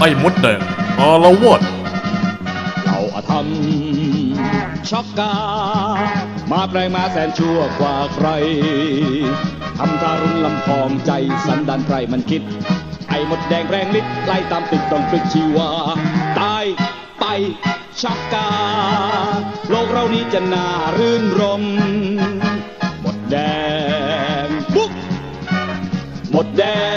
ไอ้มดแดงอาละวาดเราอาธรรมช็อกกา มาแปลงมาแสนชั่วกว่าใครทำทารุณลำพองใจสันดานใครมันคิด ไอ้มดแดงแรงฤทธิ์ไล่ตามติดต้องฝึกชีวา ตายไปช็อกกา โลกเรานี้จะน่ารื่นรมหมดแดงบุกหมดแดง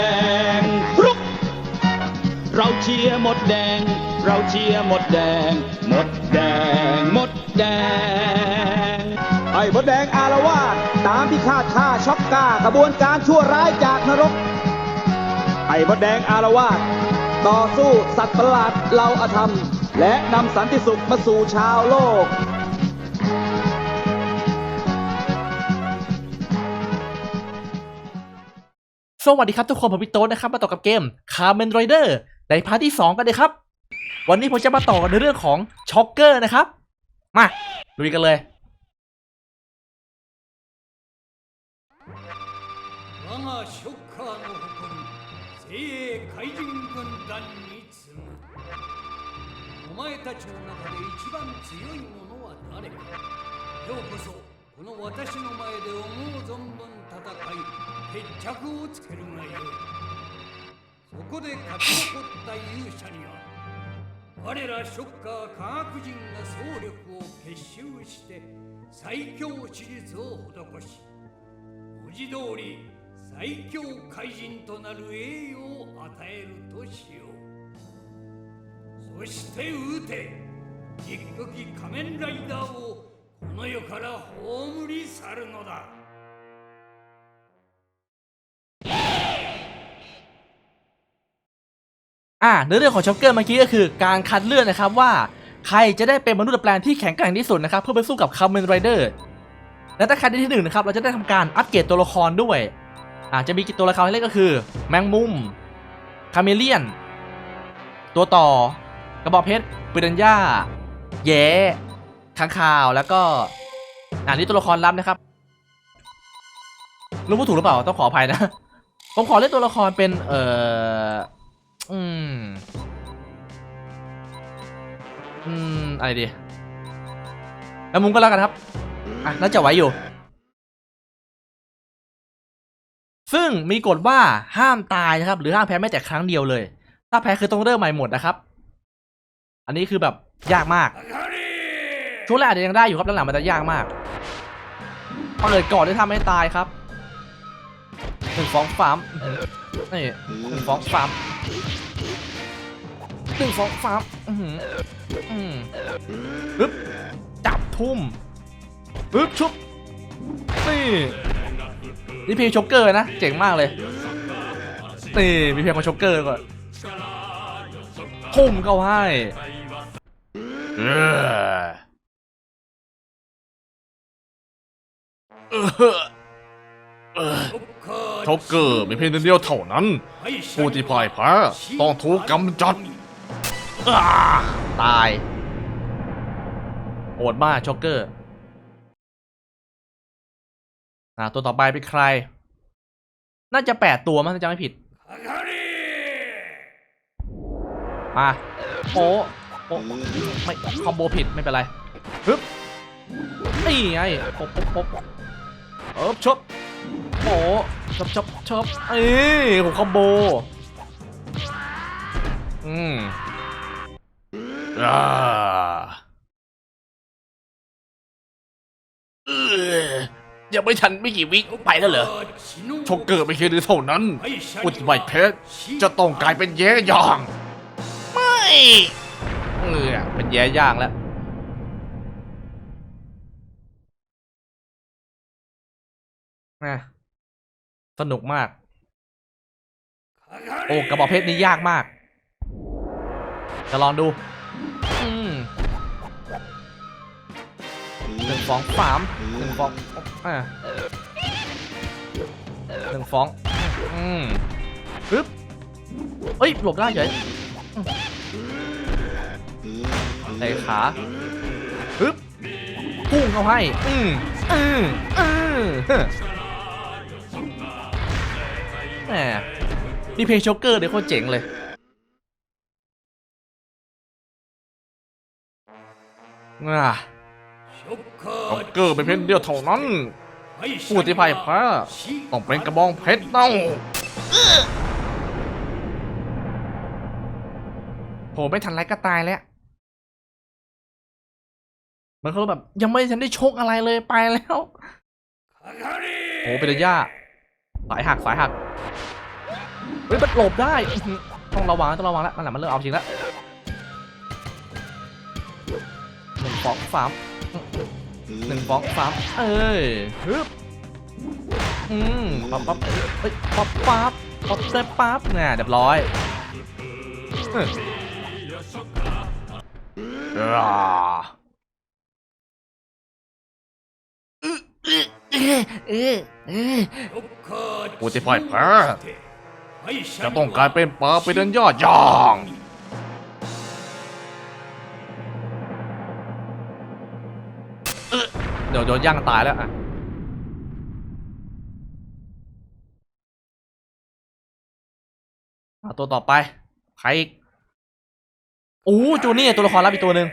ชียร์หมดแดง เราเชียร์หมดแดง หมดแดง หมดแดง ไอ้หมดแดงอารวาสตามที่คาดฆ่าช็อกกากระบวนการชั่วร้ายจากนรก ไอ้หมดแดงอารวาสต่อสู้สัตว์ประหลาดเราอธรรม และนำสันติสุขมาสู่ชาวโลกสวัสดีครับทุกคนผมพี่โต๊ดนะครับ มาต่อกับเกม Kamen Rider ในพาร์ทที่ 2 กันเลยครับ วันนี้ผมจะมาต่อกันในเรื่องของช็อกเกอร์นะครับ มาลุยกันเลย 我がショッカーの誇り精鋭怪人軍団に次ぐお前たちの中で一番強い者は誰かようこそこの私の前で思う存分戦い決着をつけるがよい そこで勝ち残った勇者には我らショッカー科学人が総力を結集して最強手術を施し文字通り最強怪人となる栄誉を与えるとしよう。そして撃て。一時仮面ライダーをこの世から葬り去るのだ。 อ่าเนื้อเรื่องของช็อกเกอร์เมื่อกี้ก็คือการคัดเลือกนะครับว่าใครจะได้เป็นมนุษย์ดัดแปลงที่แข็งแกร่งที่สุดนะครับเพื่อไปสู้กับ Kamen Rider และถ้าใครได้ที่หนึ่งนะครับเราจะได้ทำการอัปเกรดตัวละครด้วยอาจจะมีกี่ตัวละครให้เล่นก็คือ แมงมุมคาเมเลียน ตัวต่อ กระบอกเพชรปิรันย่าแย่ค้างคาวแล้วก็อ่านี่ตัวละครลับนะครับรู้พูดถูกหรือเปล่าต้องขออภัยนะผมขอเล่นตัวละครเป็นเอ่อ อืม อืม อะไรดี แล้วมุมก็แล้วกันครับ อะ น่าจะไหวอยู่ ซึ่งมีกฎว่าห้ามตายนะครับ หรือห้ามแพ้แม้แต่ครั้งเดียวเลย ถ้าแพ้คือต้องเริ่มใหม่หมดนะครับ อันนี้คือแบบยากมาก ช่วงแรกอาจจะยังได้อยู่ครับหลังๆมันจะยากมากเปิดก่อนได้ทำให้ตายครับหนึ่งฟองฟาร์มนี่หนึ่งฟองฟาร์ม หนึ่งสองสามอืมอืมปึ๊บจับทุ่มปึ๊บชุบนี่นี่เพลงช็อกเกอร์นะ เจ๋งมากเลย นี่มีเพียงของช็อกเกอร์ก่อนทุ่มเข้าให้เออเออ ช็อกเกอร์มีเพียงเดียวเท่านั้น ผู้ที่พ่ายแพ้ต้องถูกกำจัดอ่าตายโหดมากช็อกเกอร์อ่าตัวต่อไปเป็นใคร น่าจะแปดตัวมั้งถ้าจำไม่ผิด มาโอ้โอ้ไม่คอมโบผิดไม่เป็นไรฮึบนี่ไงปบปบปบเออชบโอ้ ชอบชอบชอบเอ้ยผมคอมโบ อืมอ่าเออยังไม่ทันไม่กี่วิไปแล้วเหรอชกเกอร์ไม่เพียงเดียวเท่านั้นผู้ที่พ่ายแพ้จะต้องกลายเป็นแย่ย่าง ไม่เออเป็นแย่ย่างแล้วนะ สนุกมาก โอ้กระบอกเพชรนี่ยากมาก จะลองดูหนึ่งฟองสามหนึ่งฟองอ่าหนึ่งฟอง อืมปึ๊บเอ้ย หลบได้เฉยใส่ขาปึ๊บพุ่งเข้าให้ อืมอืมอืม แหมนี่เพลงโชกเกอร์เดี๋ยวโคตรเจ๋งเลยน่ะโชกเกอร์เป็นเพชรเดียวเท่านั้นผู้ที่พ่ายแพ้ต้องเป็นกระบองเพชรเน่าโหไม่ทันไรก็ตายแล้วมันเขาแบบยังไม่ทันได้โชคอะไรเลยไปแล้วโหเป็นระยะ สายหักสายหักเฮ้ยมันหลบได้ต้องระวังต้องระวังแล้วมันหลังมันเริ่มเอาจริงแล้วหนึ่งฟองสามหนึ่งฟองสามเอ้ยฮึบอืมปั๊บปั๊บเฮ้ยปั๊บปั๊บปั๊บได้ปั๊บเนี่ยเรียบร้อย เออเออกูจะพ่ายแพ้จะต้องกลายเป็นปลาไปเดินยอดย่องเดี๋ยวโดนย่างตายแล้วอะตัวต่อไป ใครอีกโอ้จูนี่ตัวละครรับอีกตัวหนึ่ง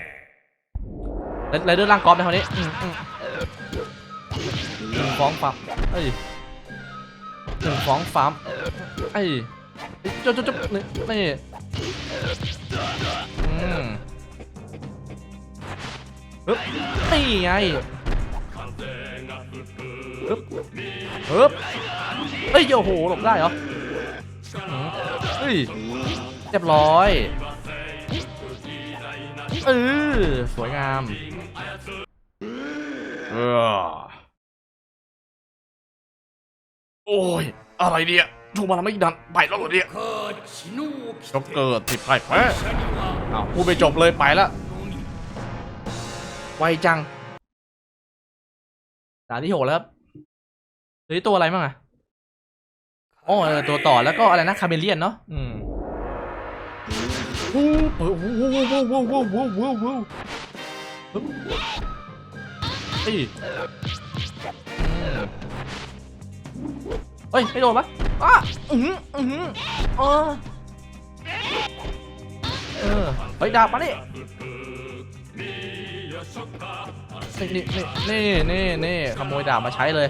ไรเดอร์ร่างกรอบในคราวนี้ หนึ่งฟ้องฟาร์มเอ้ยหนึ่งฟ้องฟาร์มเอ้ยจุ๊บจุ๊บจุ๊บนี่นี่อืมฮึบนี่ไงฮึบฮึบเฮ้ยโอ้โหหลบได้เหรอเฮ้ยเรียบร้อยเออสวยงามเออ โอ้ย อะไรเนี่ยถูกมาแล้วไม่ดันไปแล้วเหรอเนี่ยก็เกิดสิไปแพ้อ้าวพูดไปจบเลยไปละไวจังด่านที่หกแล้วครับหรือตัวอะไรบ้างอะอ๋อตัวต่อแล้วก็อะไรนะคาเมเลียนเนาะอืมไอ้ เฮ้ยไม่โดนปะอ้าอือหืออือหือเออเออเฮ้ยดาบมาดินี่นี่นี่นี่นี่นี่ขโมยดาบมาใช้เลย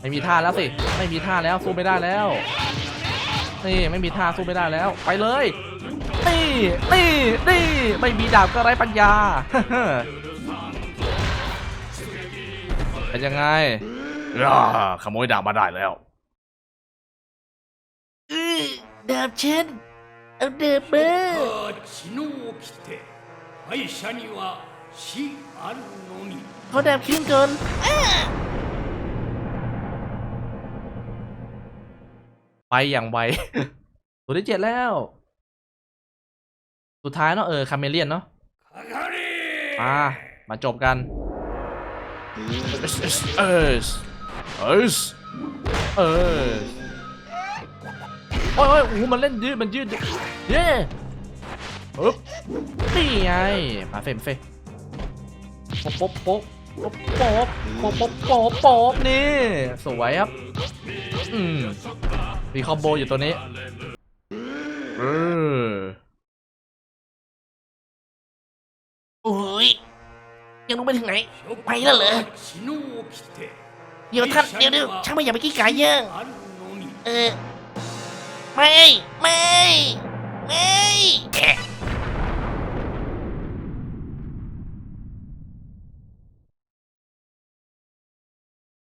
ไม่มีท่าแล้วสิ ไม่มีท่าแล้วสู้ไม่ได้แล้ว นี่ไม่มีท่าสู้ไม่ได้แล้ว ไปเลยนี่นี่นี่ไม่มีดาบก็ไร้ปัญญาเป็นยังไง อ่าขโมยดาบมาได้แล้ว ดาบฉันเอาดาบมา か血の起きて敗者には死あるのみ เขาดาบขึ้นก่อน ไปอย่างไว ตัวที่เจ็ดแล้ว สุดท้ายเนาะเออคาเมเลียนเนาะ かかれ มามาจบกัน เอสเอส เอ เออเออโอ้ยโอ้โหมันเล่นยืดมันยืดเย้ฮึบนี่ไงมาเฟมเฟป๊บป๊บป๊บปป๊บป๊บป๊บป๊บปนี่ สวยครับ อืมมีคอมโบอยู่ตัวนี้เออโอ้ยยังรู้ไปถึงไหน ไปแล้วเหรอ เดี๋ยวท่านเดี๋ยวเดี๋ยวช่างไม่อยากไปกี้กายเยอะเออไม่ไม่ไม่แก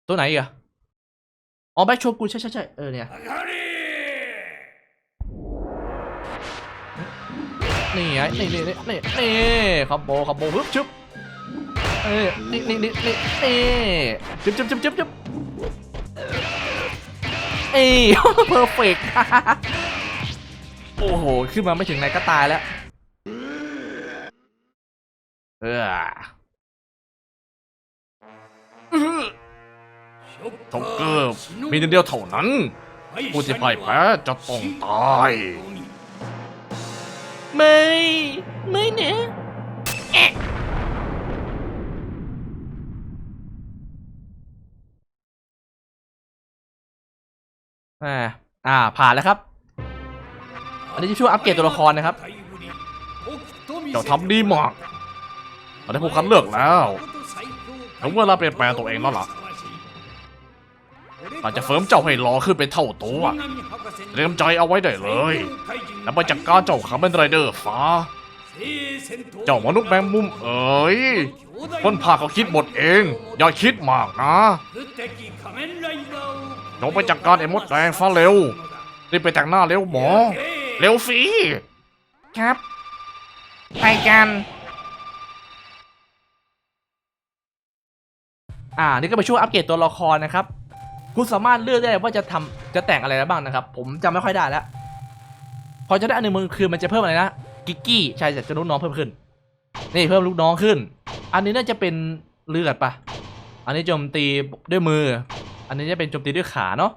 ตัวไหนอะอ๋อแบ็คโชมกูใช่ใช่ใช่เออเนี่ยนี่ไงนี่นี่นี่นี่คัมโบคัมโบฮึบชึบ เออนี่นี่นี่นี่เอจุ๊บจุ๊บจุ๊บจุ๊บจุ๊บเอเพอร์เฟกโอ้โห ขึ้นมาไม่ถึงไหนก็ตายแล้ว เออทงเกอร์มีเดียวเท่านั้น ผู้ที่พ่ายแพ้จะต้องตาย ไม่ ไม่เนี่ย อ่าผ่านแล้วครับ อันนี้ช่วยอัปเกรดตัวละครนะครับเจ้าทำดีมากเราได้ผู้คัดเลือกแล้วถึงเวลาเปลี่ยนแปลงตัวเองแล้วล่ะอาจจะเฟิร์มเจ้าให้รอขึ้นเป็นเท่าตัวเตรียมใจเอาไว้ได้เลย แล้วมาจัดการเจ้าขาร์เมนไรเดอร์ฟ้า เจ้ามนุษย์แมงมุมเอ๋ยคนพาเขาคิดหมดเอง อย่าคิดมากนะ งไปจัดการไอ้มดแดงฟ้าเร็วรีบไปแต่งหน้าเร็วหมอ เร็วสิครับ ไปกัน อ่า นี่ก็ไปช่วยอัปเกรดตัวละครนะครับ คุณสามารถเลือกได้ว่าจะทำจะแต่งอะไรได้บ้างนะครับ ผมจำไม่ค่อยได้แล้วพอจะได้อันหนึ่งมันคือมันจะเพิ่มอะไรนะ กิกกี้ใช่จะลูกน้องเพิ่มขึ้น นี่เพิ่มลูกน้องขึ้น อันนี้น่าจะเป็นเลือดปะอันนี้โจมตีด้วยมือ อันนี้จะเป็นโจมตีด้วยขาเนาะ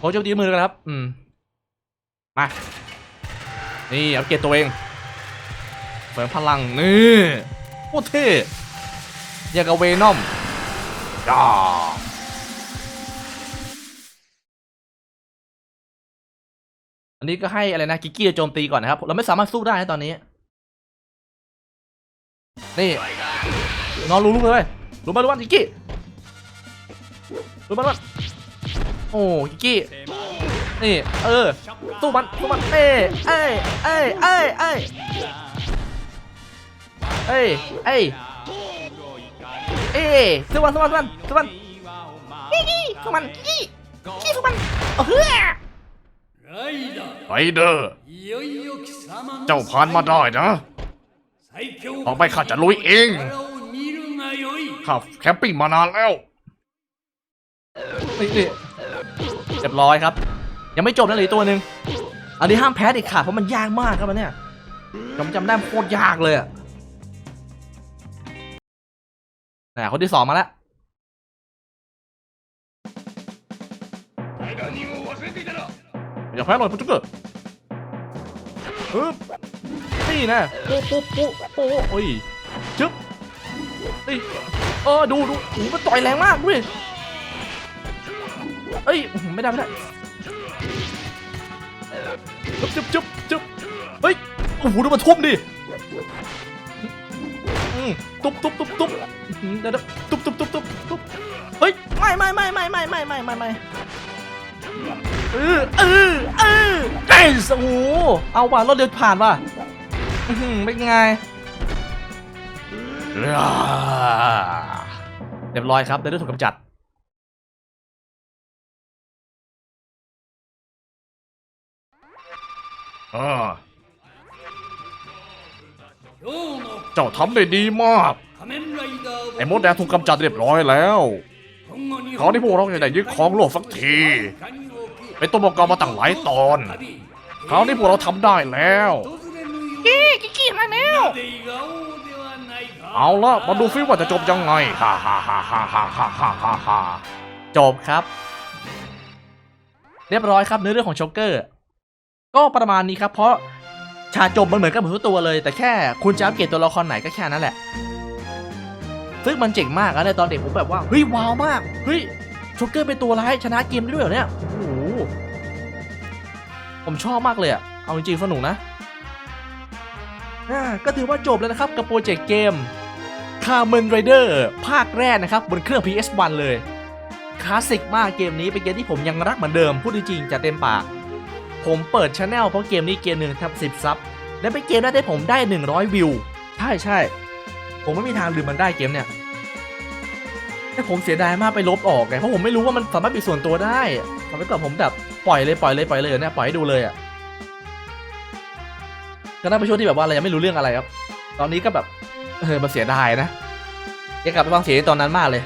ผมโจมตีด้วยมือแล้วครับ อืม มา นี่อัปเกรดตัวเองเสริมพลัง นี่โคตรเท่อยางกับเวนอมจ้าอันนี้ก็ให้อะไรนะ กิกกี้โจมตีก่อนนะครับ เราไม่สามารถสู้ได้นะตอนนี้ นี่นองรู้รู้เลยรู้มารู้มากิกกี้ รู้มารู้มาโอ้กิกกี้นี่เออสู้มันสู้มันเอ้ยเอ้ยเอ้ยเอ้ยเอ้ยเอ้ยเอ้ยเอ้ยสู้มันสู้มันสู้มันสู้มันกี้กี้สู้มันกี้กี้สู้มันโอ้เฮ้ยไรเดอร์เจ้าผ่านมาได้นะต่อไปข้าจะลุยเองข้าแคมปิ้งมานานแล้ว นี่นี่เรียบร้อยครับ ยังไม่จบนะเหลืออกตัวหนึ่งอันนี้ห้ามแพ้เด็ดขาดเพราะมันยากมากครับอันเนี่ยจำจำได้โคตรยากเลยอะน่คนที่สองมาแล้วอย่าแพ้หน่อยพุทธเกอร์ฮึบนี่นะโป๊ะโป๊ะโป๊ะโป๊ะโอ้ยจึ๊บนี่เออดูดูโอ้มันต่อยแรงมากด้วย เอ้ยอื้อหือไม่ได้ไม่ได้จุ๊บจุ๊บจุ๊บจุ๊บเฮ้ยโอ้โหดูมันทุ่มดิอืมตุ๊บตุ๊บตุ๊บตุ๊บเดี๋ยวตุ๊บตุ๊บตุ๊บตุ๊บตุ๊บเฮ้ยไม่ไม่ไม่ไม่ไม่ไม่ไม่ไม่ไม่เออเออเออเอ้ยโอ้โหเอาว่ะรถเดียวผ่านว่ะอือหือเป็นไงเรียบร้อยครับเดี๋ยวได้ถูกกำจัด เจ้าทำได้ดีมาก ไอ้มดแดงถูกกำจัดเรียบร้อยแล้วคราวนี้พวกเราจะได้ยึดครองโลกสักที เป็นตัวประกอบมาตั้งหลายตอนคราวนี้พวกเราทำได้แล้วกี้กี้กี้มาแล้ว เอาละมาดูฟิว่าจะจบยังไงฮ่าฮ่าฮ่าฮ่าฮ่าฮ่าฮ่าฮ่าฮ่าจบครับ เรียบร้อยครับเนื้อเรื่องของโชกเกอร์ ก็ประมาณนี้ครับ เพราะฉาจบมันเหมือนกับหมือนทุกตัวเลย แต่แค่คุณจะอัปเกรดตัวละครไหนก็แค่นั้นแหละ ซึ่งมันเจ๋งมากนะในตอนเด็กผมแบบว่าเฮ้ยว้าวมากเฮ้ยโชกเกอร์เป็นตัวร้ายชนะเกมได้ด้วยเหรอเนี่ยโอ้โหผมชอบมากเลยอะเอาจริงๆสนุกนะอ่าก็ถือว่าจบแล้วนะครับกับโปรเจกต์เกม Carmen Rider ภาคแรกนะครับ บนเครื่อง PS1 เลย คลาสสิกมากเกมนี้เป็นเกมที่ผมยังรักเหมือนเดิม พูดจริงๆจะเต็มปาก ผมเปิดช anel เพราะเกมนี้เกมหนึ่งทับสิบซับและเป็นเกมแรกที่ผมได้ 100 วิว ใช่ใช่ ผมไม่มีทางลืมมันได้เกมเนี่ย แต่ผมเสียดายมากไปลบออกไง เพราะผมไม่รู้ว่ามันสามารถปิดส่วนตัวได้ทำให้กับผมแบบปล่อยเลยปล่อยเลยปล่อยเลยเนี่ยปล่อยให้ดูเลยอะ ก็น่าเป็นช่วงที่แบบว่าเรายังไม่รู้เรื่องอะไรครับ ตอนนี้ก็แบบเออมันเสียดายนะยังกลับไปฟังเสียงตอนนั้นมากเลย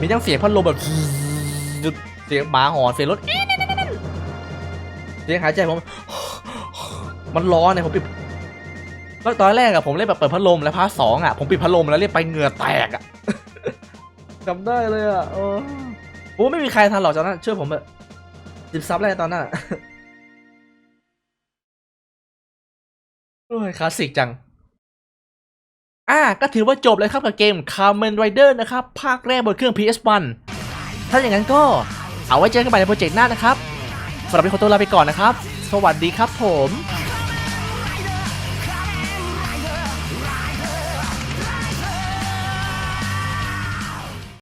มีทั้งเสียงพัดลมแบบเสียงหมาหอนเสียงรถ เสียงหายใจผม มันร้อนเนี่ยผมปิดก็ตอนแรกอะผมเล่นแบบเปิดพัดลมแล้วพาร์ทสองอะผมปิดพัดลมแล้วเรียกไปเหงื่อแตกอะจำได้เลยอะเออโอ้ไม่มีใครทันหรอกตอนนั้นเชื่อผมเถอะสิบซับแรกตอนนั้นโอ้ยคลาสสิกจัง อ่าก็ถือว่าจบเลยครับกับเกม Kamen Rider นะครับ ภาคแรกบนเครื่อง PS1 ถ้าอย่างนั้นก็เอาไว้เจอกันใหม่ในโปรเจกต์หน้านะครับ สำหรับวันนี้ขอตัวลาไปก่อนนะครับ สวัสดีครับผม